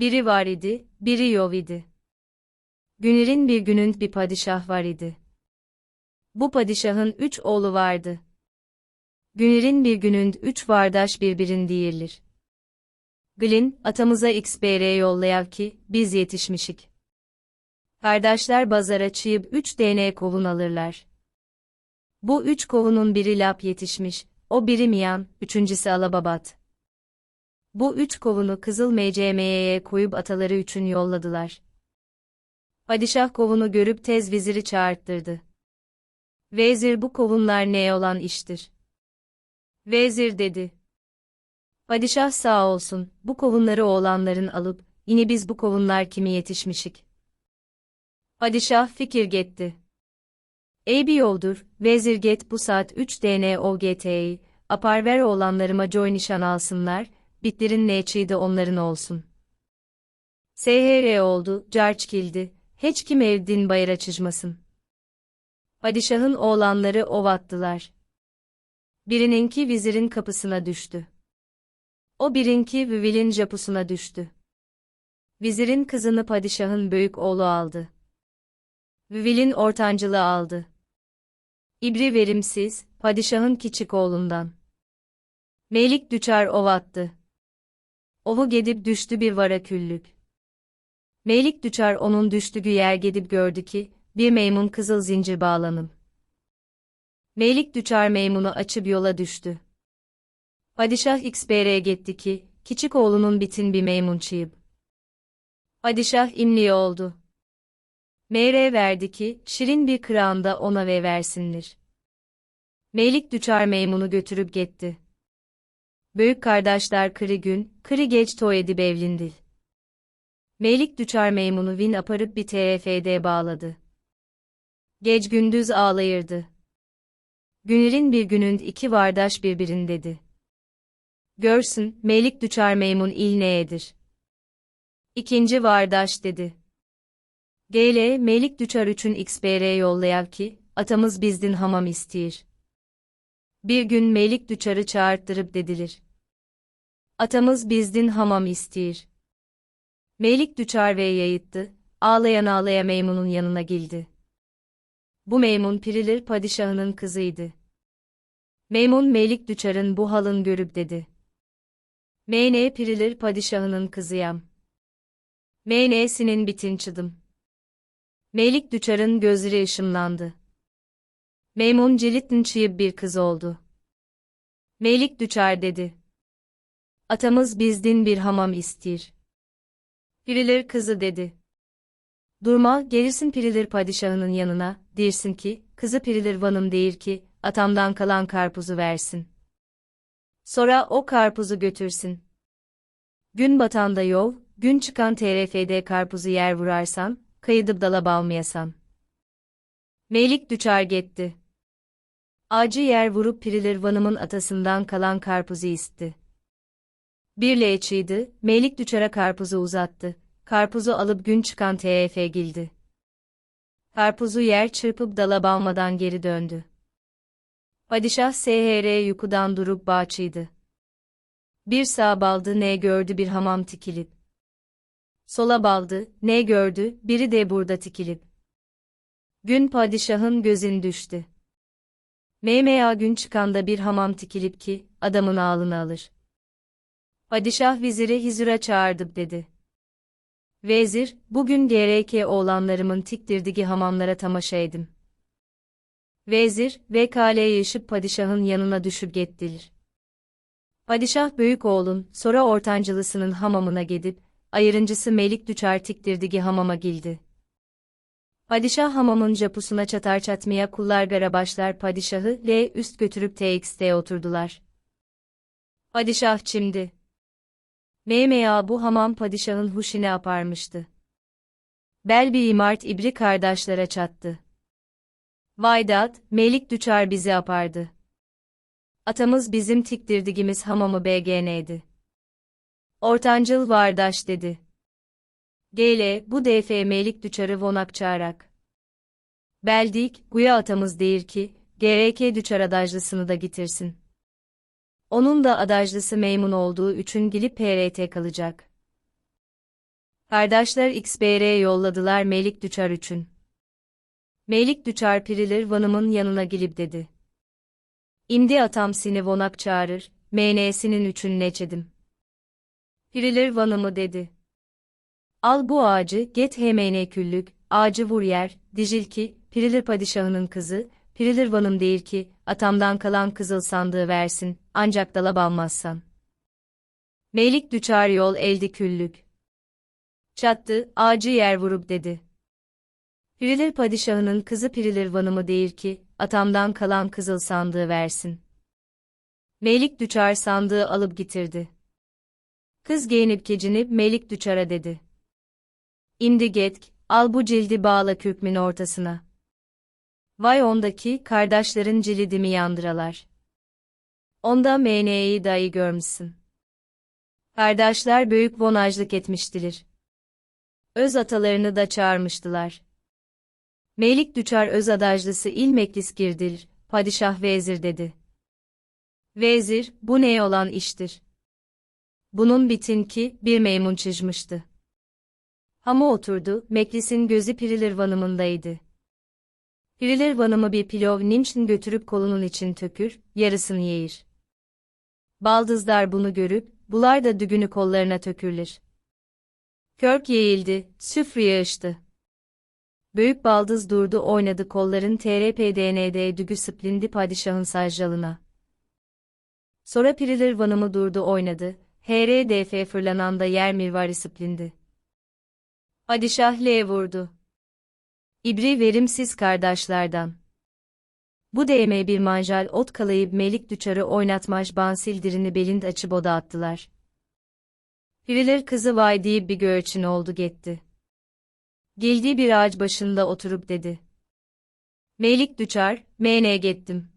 Biri var idi, biri yok idi. Günür'ün bir günün bir padişah var idi. Bu padişahın üç oğlu vardı. Günür'ün bir günün üç vardaş birbirin değildir. Glin, atamıza XBR yollayav ki, biz yetişmişik. Kardeşler bazara çıyıp üç DNA kovun alırlar. Bu üç kovunun biri lap yetişmiş, o biri miyan, üçüncüsü alababat. Bu üç kovunu Kızıl MCM'ye koyup ataları üçün yolladılar. Padişah kovunu görüp tez viziri çağırttırdı. Vezir bu kovunlar ne olan iştir? Vezir dedi. Padişah sağ olsun, bu kovunları oğlanların alıp, yine biz bu kovunlar kimi yetişmişik. Padişah fikir getti. Ey bir yoldur, vezir get bu saat 3 DN OGT'yi, apar ver oğlanlarıma joy nişan alsınlar, bitlerin neçiydi onların olsun. SHR oldu, carç kildi, hiç kim evdin bayıra çıжmasın. Padişahın oğlanları ovattılar. Birininki vizirin kapısına düştü. O birinki Vivil'in japusuna düştü. Vizirin kızını padişahın büyük oğlu aldı. Vivil'in ortancılı aldı. İbri verimsiz, padişahın küçük oğlundan. Melik düçar ovattı. Ovu gedip düştü bir vara küllük. Melik düçar onun düştüğü yer gedip gördü ki, bir meymun kızıl zincir bağlanım. Melik düçar meymunu açıp yola düştü. Padişah XBR'ye gitti ki, küçük oğlunun bitin bir meymun çıyıp. Padişah imli oldu. Meyre verdi ki, şirin bir kırağında ona ve versinler. Meylik düçar meymunu götürüp gitti. Büyük kardeşler kırı gün, kırı geç toy edip evlindil. Meylik düçar meymunu vin aparıp bir TFD bağladı. Gec gündüz ağlayırdı. Günür'ün bir günün iki vardaş birbirin dedi. Görsün, meylik düçar meymun il neyedir? İkinci vardaş dedi. GL meylik düçar üçün XBR yollayav ki, atamız bizdin hamam isteyir. Bir gün meylik düçarı çağırttırıp dedilir. Atamız bizdin hamam isteyir. Meylik düçar ve yayıttı, ağlayan ağlaya meymunun yanına geldi. Bu meymun Pirilir padişahının kızıydı. Meymun Meylik Düçar'ın bu halın görüp dedi. Meyne Pirilir padişahının kızıyam. Meyne'sinin bitin çıdım. Meylik Düçar'ın gözleri ışımlandı. Meymun Cilit'in çıyıp bir kız oldu. Meylik Düçar dedi. Atamız bizdin bir hamam istir. Pirilir kızı dedi. Durma, gelirsin Pirilir padişahının yanına, dirsin ki, kızı Pirilir vanım değil ki, atamdan kalan karpuzu versin. Sonra o karpuzu götürsün. Gün batanda yol, gün çıkan TRF'de karpuzu yer vurarsan, kayıdıp dala balmayasan. Meylik düçar gitti. Acı yer vurup Pirilir vanımın atasından kalan karpuzu isti. Bir leğçiydi, Meylik düçara karpuzu uzattı. Karpuzu alıp gün çıkan TF gildi. Karpuzu yer çırpıp dala balmadan geri döndü. Padişah SHR yukudan durup bağçıydı. Bir sağ baldı ne gördü bir hamam tikilip. Sola baldı, ne gördü, biri de burada tikilip. Gün padişahın gözün düştü. Meymeya gün çıkanda bir hamam tikilip ki, adamın ağlını alır. Padişah viziri Hizir'e çağırdı dedi. Vezir, bugün GRK oğlanlarımın tikdirdigi hamamlara tamaşa edim. Vezir, VKL yaşıp padişahın yanına düşüp gettilir. Padişah büyük oğlun, sonra ortancılısının hamamına gidip, ayırıncısı Melik Düçar tikdirdigi hamama gildi. Padişah hamamın capusuna çatar çatmaya kullar gara başlar padişahı L üst götürüp TX'te oturdular. Padişah çimdi. MMA bu hamam padişahın huşine aparmıştı. Bel bir imart ibri kardeşlere çattı. Vaydat, Melik Düçar bizi apardı. Atamız bizim tikdirdigimiz hamamı BGN'di. Ortancıl vardaş dedi. GL, bu DF Melik Düçar'ı vonak çağırak. Beldik, guya atamız değil ki, GRK Düçar adajlısını da getirsin. Onun da adajlısı meymun olduğu üçün gelip PRT kalacak. Kardeşler XBR yolladılar Melik Düçar üçün. Melik Düçar Pirilir Vanım'ın yanına gelip dedi. İmdi atam seni vonak çağırır, MN'sinin üçün neçedim. Pirilir Vanım'ı dedi. Al bu ağacı, get hemen küllük, ağacı vur yer, dijil ki, Pirilir padişahının kızı, Pirilir Vanım değil ki, atamdan kalan kızıl sandığı versin, ancak dala balmazsan. Melik Düçar yol elde küllük. Çattı, ağacı yer vurup dedi. Pirilir padişahının kızı Pirilir Vanım'ı değil ki, atamdan kalan kızıl sandığı versin. Melik Düçar sandığı alıp getirdi. Kız giyinip kecinip Melik Düçar'a dedi. İmdi getk, al bu cildi bağla kürkmin ortasına. Vay ondaki kardeşlerin cilidimi yandıralar. Onda MN'yi dahi görmüşsün. Kardeşler büyük bonajlık etmiştiler. Öz atalarını da çağırmıştılar. Melik Düçar öz adajlısı il meklis girdir, padişah vezir dedi. Vezir, bu ne olan iştir? Bunun bitin ki, bir meymun çizmişti. Hama oturdu, meklisin gözü Pirilir vanımındaydı. Pirilir vanımı bir pilov nimçin götürüp kolunun için tökür, yarısını yeyir. Baldızlar bunu görüp, bular da dügünü kollarına tökürler. Körk yeğildi, süfrü yağıştı. Büyük baldız durdu oynadı kolların TRPDND dügü sıplindi padişahın sajjalına. Sonra Pirilir vanımı durdu oynadı, HRDF fırlanan da yer mirvari sıplindi. Padişah L vurdu. İbri verimsiz kardeşlerden. Bu değme bir manjal ot kalayıp Melik Düçar'ı oynatmaş bansildirini belind açıp oda attılar. Pirilir kızı vay deyip bir göğçün oldu gitti. Geldiği bir ağaç başında oturup dedi. Melik Düçar, mene gittim.